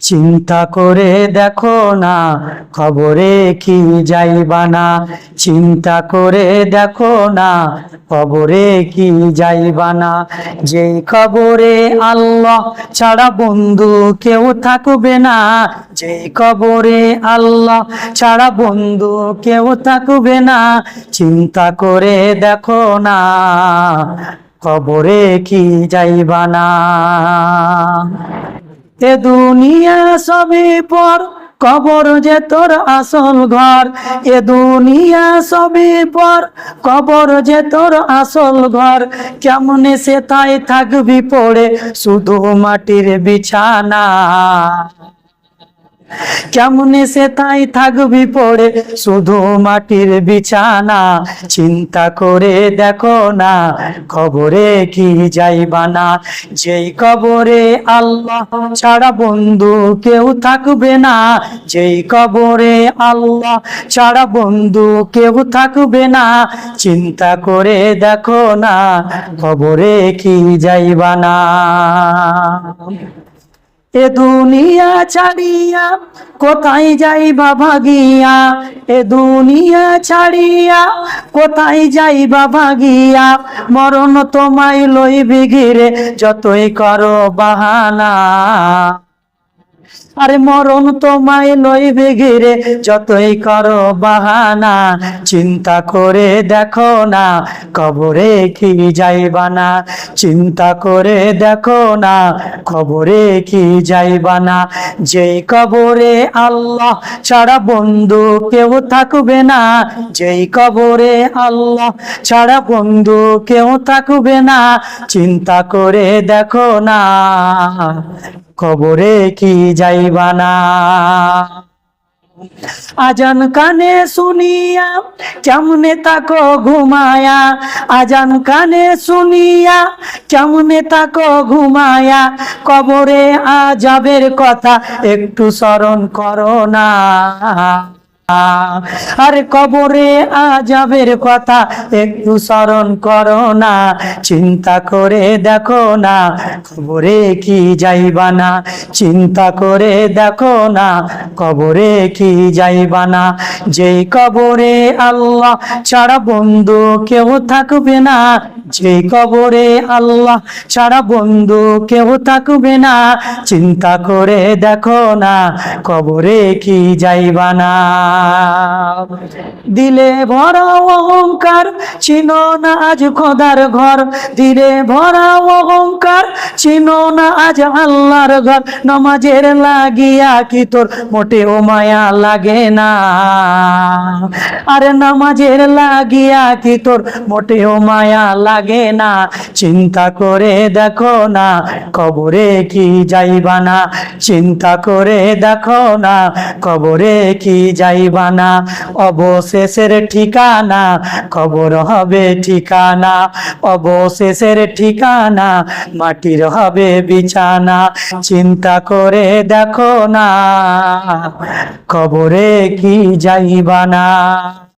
চিন্তা করে দেখো না, খবরে কি যাইবা না? চিন্তা করে দেখো না, খবরে কি যাইবা না? যেই খবরে আল্লাহ ছাড়া বন্ধু কেউ থাকবে না, যেই খবরে আল্লাহ ছাড়া বন্ধু কেউ থাকবে না, চিন্তা করে দেখো না, খবরে কি যাইবা না? এ দুনিয়া সবে পর কবর যে তোর আসল ঘর। এ দুনিয়া সবে পর কবর যে তোর আসল ঘর। কেমনে সে তাই থাকবি পড়ে শুধু মাটির বিছানা। কেমনে সে তাই থাকবি পড়ে? শুধু মাটির বিছানা। চিন্তা করে দেখো না খবরে কি যাইবা না? যেই কবরে আল্লাহ ছাড়া বন্ধু কেউ থাকবে না। যেই কবরে আল্লাহ ছাড়া বন্ধু কেউ থাকবে না। চিন্তা করে দেখো না খবরে কি যাইবা না? এ দুনিয়া ছাড়িয়া, কোথায় যাইবা ভাগিয়া? এ দুনিয়া ছাড়িয়া, কোথায় যাইবা ভাগিয়া? মরণ তোমায় লইবি ঘিরে, যতই করো বাহানা। আরে মরণ তোমায় লইবে ঘিরে, যতই করো বাহানা, চিন্তা করে দেখো না, কবরে কি যাইবা না চিন্তা করে দেখো না খবরে কি যাইবা না যেই কবরে আল্লাহ ছাড়া বন্ধু কেউ থাকবে না, যেই কবরে আল্লাহ ছাড়া বন্ধু কেউ থাকবে না, চিন্তা করে দেখো না। খবরে কি যাইবা না? আজান কানে শুনিয়া কেমনে তাকো ঘুমায়া? আজান কানে শুনিয়া কেমনে তাকো ঘুমায়া? কবরে আজাবের কথা একটু স্মরণ করো না। আরে কবরে আজাবের কথা একটু স্মরণ করো না, চিন্তা করে দেখো না, কবরে কি যাইবা না, চিন্তা করে দেখো না, কবরে কি যাইবা না, যেই কবরে আল্লাহ ছাড়া বন্ধু কেউ থাকবে না, যেই কবরে আল্লাহ ছাড়া বন্ধু কেউ থাকবে না, চিন্তা করে দেখো না, কবরে কি যাইবা না। দিলে ভরা অহংকার চিনো না আজ খোদার ঘর। দিলে ভরা অহংকার চিনো না আজ আল্লাহর ঘর। নমাজের লাগিয়া কি তোর মোটেও মায়া লাগে না? আরে নামাজের লাগিয়া কি তোর মোটে ও মায়া লাগে না? চিন্তা করে দেখো না, কবরে কি যাইবা না? চিন্তা করে দেখো না, কবরে কি যাইবা না অবশেষের ঠিকানা, খবর হবে ঠিকানা, অবশেষের ঠিকানা, মাটির হবে বিছানা, চিন্তা করে দেখো না, খবরে কি যাইবা না